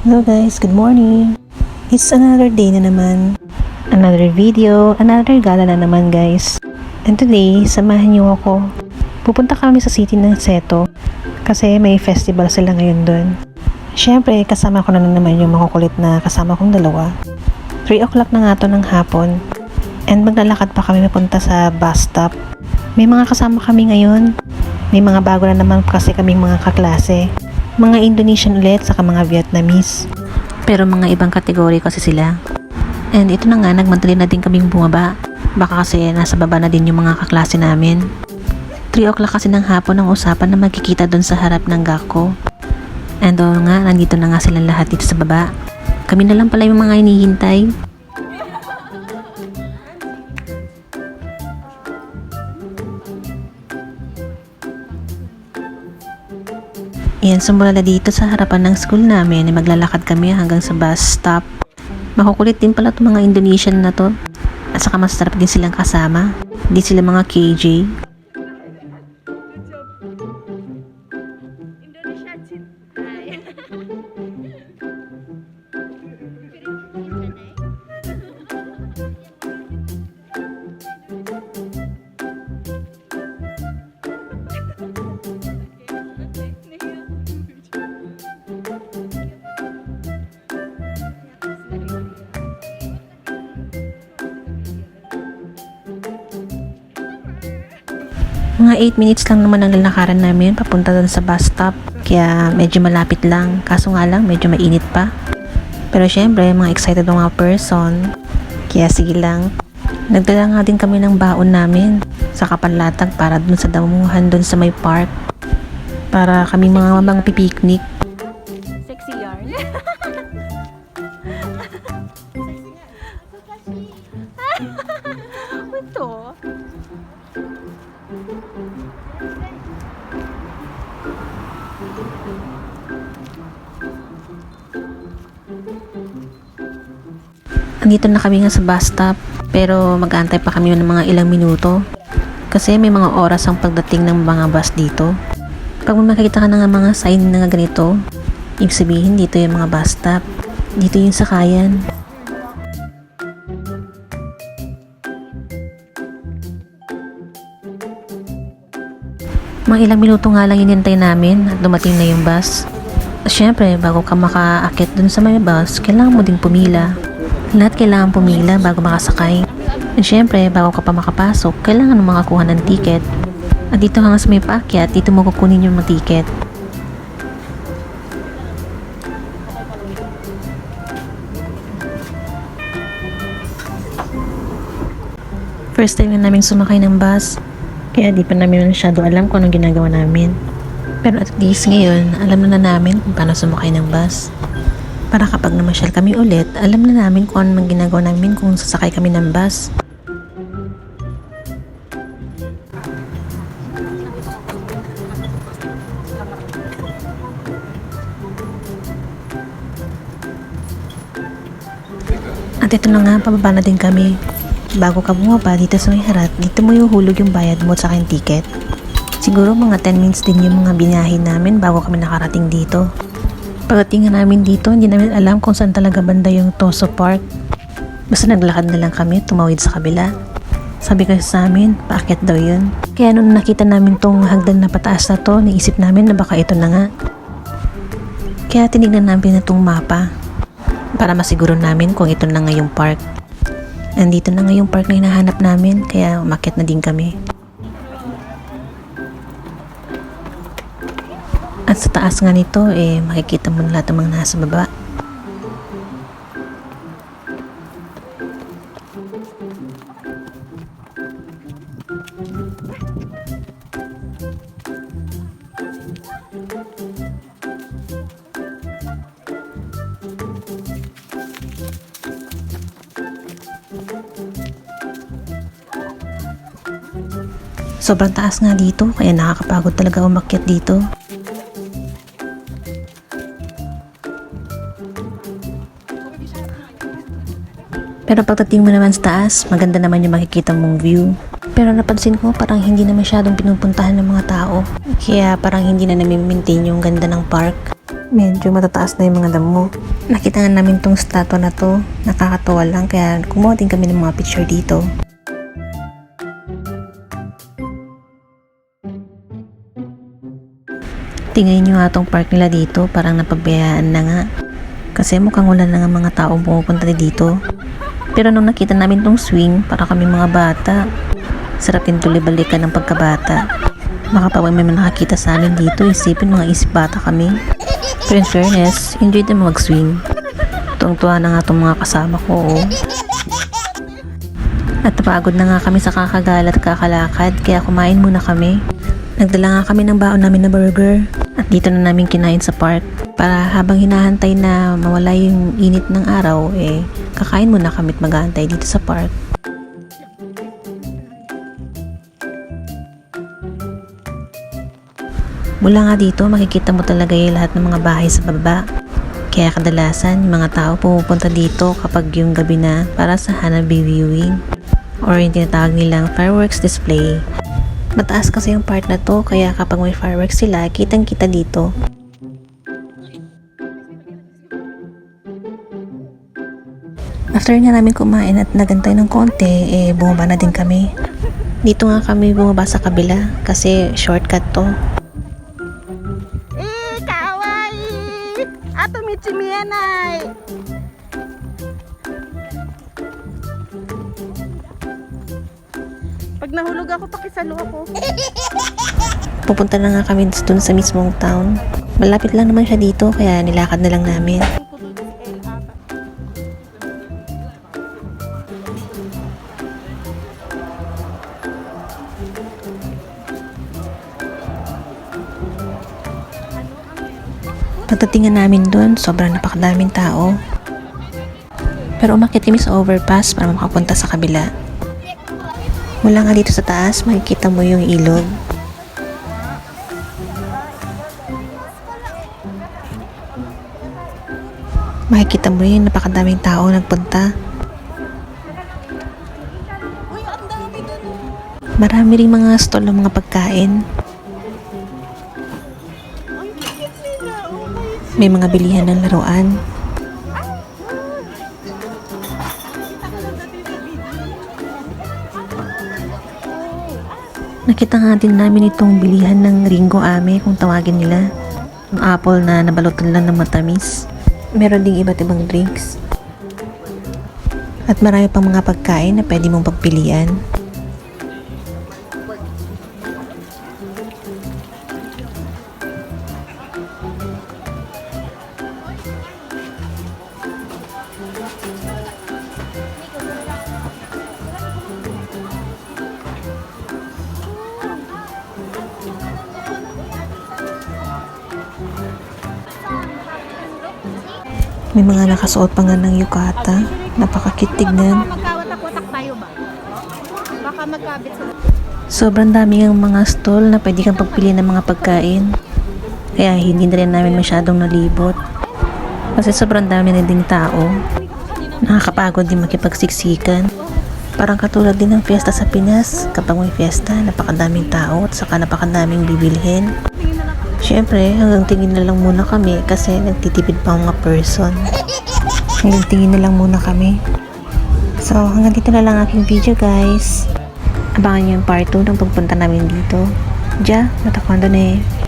Hello guys, good morning. It's another day na naman. Another video, another gala na naman guys. And today, samahan niyo ako. Pupunta kami sa city ng Seto kasi may festival sila ngayon doon. Siyempre, kasama ko na naman yung makukulit na kasama kong dalawa. 3 o'clock na nga to ng hapon. And maglalakad pa kami papunta sa bus stop. May mga kasama kami ngayon. May mga bago na naman kasi kaming mga kaklase. Mga Indonesian ulit saka mga Vietnamese. Pero mga ibang kategory kasi sila. And ito na nga, nagmadali na din kaming bumaba. Baka kasi nasa baba na din yung mga kaklase namin. 3 o'clock kasi ng hapon ang usapan na magkikita doon sa harap ng Gakko. And oo nga, nandito na nga silang lahat dito sa baba. Kami na lang pala yung mga hinihintay. Yan, sumula na dito sa harapan ng school namin. Maglalakad kami hanggang sa bus stop. Makukulit din pala itong mga Indonesian na to. At saka masarap din silang kasama. Hindi sila mga KJ. Mga 8 minutes lang naman ang lalakaran namin papunta doon sa bus stop. Kaya medyo malapit lang. Kaso nga lang, medyo mainit pa. Pero syempre, mga excited ang mga person. Kaya sige lang. Nagdala nga din kami ng baon namin sa kapanlatag para dun sa damuhan dun sa may park. Para kami mga mamang pipiknik. Andito na kami nga sa bus stop. Pero mag-aantay pa kami ng mga ilang minuto. Kasi may mga oras ang pagdating ng mga bus dito. Pag makikita ka nga mga sign na ganito, ibig sabihin dito yung mga bus stop. Dito yung sakayan. Mga ilang minuto nga lang inintay namin at dumating na yung bus. Siyempre, bago ka makaakit dun sa may bus, kailangan mo ding pumila. Lahat kailangan pumila bago makasakay. At syempre, bago ka pa makapasok, kailangan mo makakuha ng ticket. At dito hanggang sa may paakyat, dito mo kukunin yung mga ticket. First time na namin sumakay ng bus, kaya di pa namin masyado alam kung anong ginagawa namin. Pero at least ngayon, alam na, na namin kung paano sumakay ng bus. Para kapag namasyal kami ulit, alam na namin kung anong ginagawa namin kung sasakay kami ng bus. At ito na nga, pababa na din kami. Bago ka bumaba dito sa may harap, dito mo ihulog yung bayad mo at saka yung ticket. Siguro mga 10 minutes din yung mga binahin namin bago kami nakarating dito. Pagdating namin dito, hindi namin alam kung saan talaga banda yung Toso Park. Basta naglakad na lang kami, tumawid sa kabila. Sabi kasi sa amin, paakyat daw yun. Kaya nung nakita namin tong hagdan na pataas na to, naisip namin na baka ito na nga. Kaya tinignan namin na tong mapa para masiguro namin kung ito na nga yung park. Nandito na nga yung park na hinahanap namin, kaya umakyat na din kami. At sa taas nga nito, eh, makikita mo na lahat ng mga nasa baba. Sobrang taas nga dito, kaya nakakapagod talaga umakyat dito. Pero pagdating mo naman sa taas, maganda naman yung makikita mong view. Pero napansin ko parang hindi na masyadong pinupuntahan ng mga tao. Kaya parang hindi na nami-maintain yung ganda ng park. Medyo matataas na yung mga damo. Nakita nga namin tong statue na to. Nakakatawa lang kaya kumuha din kami ng mga picture dito. Tingnan nyo nga tong park nila dito, parang napabayaan na nga. Kasi mukhang wala na nga mga taong pumupunta dito. Pero nung nakita namin tong swing, para kami mga bata. Sarap din tuloy-balikan ng pagkabata. Baka pa may nakakita sa amin dito, isipin mga isip bata kami. Pero in fairness, enjoy din mag-swing. Tuwang-tuwa na nga itong mga kasama ko, oh. At napagod na nga kami sa kakagalat at kakalakad, kaya kumain muna kami. Nagdala nga kami ng baon namin na burger. At dito na namin kinain sa park. Para habang hinahantay na mawala yung init ng araw, eh, kakain muna kami at maghahantay dito sa park. Mula nga dito, makikita mo talaga yung lahat ng mga bahay sa baba. Kaya kadalasan, yung mga tao pumupunta dito kapag yung gabi na para sa Hanabi viewing or yung tinatawag nilang fireworks display. Mataas kasi yung part na to, kaya kapag may fireworks sila, kitang kita dito. After nga namin kumain at nagantay ng konti, eh bumaba na din kami. Dito nga kami bumaba sa kabila kasi shortcut to. Eh, kawaii! Ato michimienay! Pag nahulog ako, pakisalo ako. Pupunta na nga kami dun sa mismong town. Malapit lang naman siya dito kaya nilakad na lang namin. Pagdatingan namin dun, sobrang napakadaming tao. Pero umakit kami sa overpass para makapunta sa kabila. Mula nga dito sa taas, makikita mo yung ilog. Makikita mo yun, napakadaming tao nagpunta. Marami ring mga stall ng mga pagkain. May mga bilihan ng laruan. Nakita nga din namin itong bilihan ng Ringo Ame kung tawagin nila. Yung apple na nabalutan lang ng matamis. Meron ding iba't ibang drinks. At marami pang mga pagkain na pwede mong pagpilian. May mga nakasuot pa nga ng yukata. Napakakit tignan. Sobrang dami ng mga stall na pwede kang pagpili ng mga pagkain. Kaya hindi na rin namin masyadong nalibot. Kasi sobrang dami na ding tao. Nakakapagod din makipagsiksikan. Parang katulad din ng fiesta sa Pinas. Kapag may fiesta, napakadaming tao at saka napakadaming bibilhin. Siyempre, hanggang tingin na lang muna kami kasi nagtitipid pa mga person. Hanggang tingin na lang muna kami. So, hanggang dito na lang aking video guys. Abangan nyo yung part 2 ng pagpunta namin dito. Ja, matakwando na eh.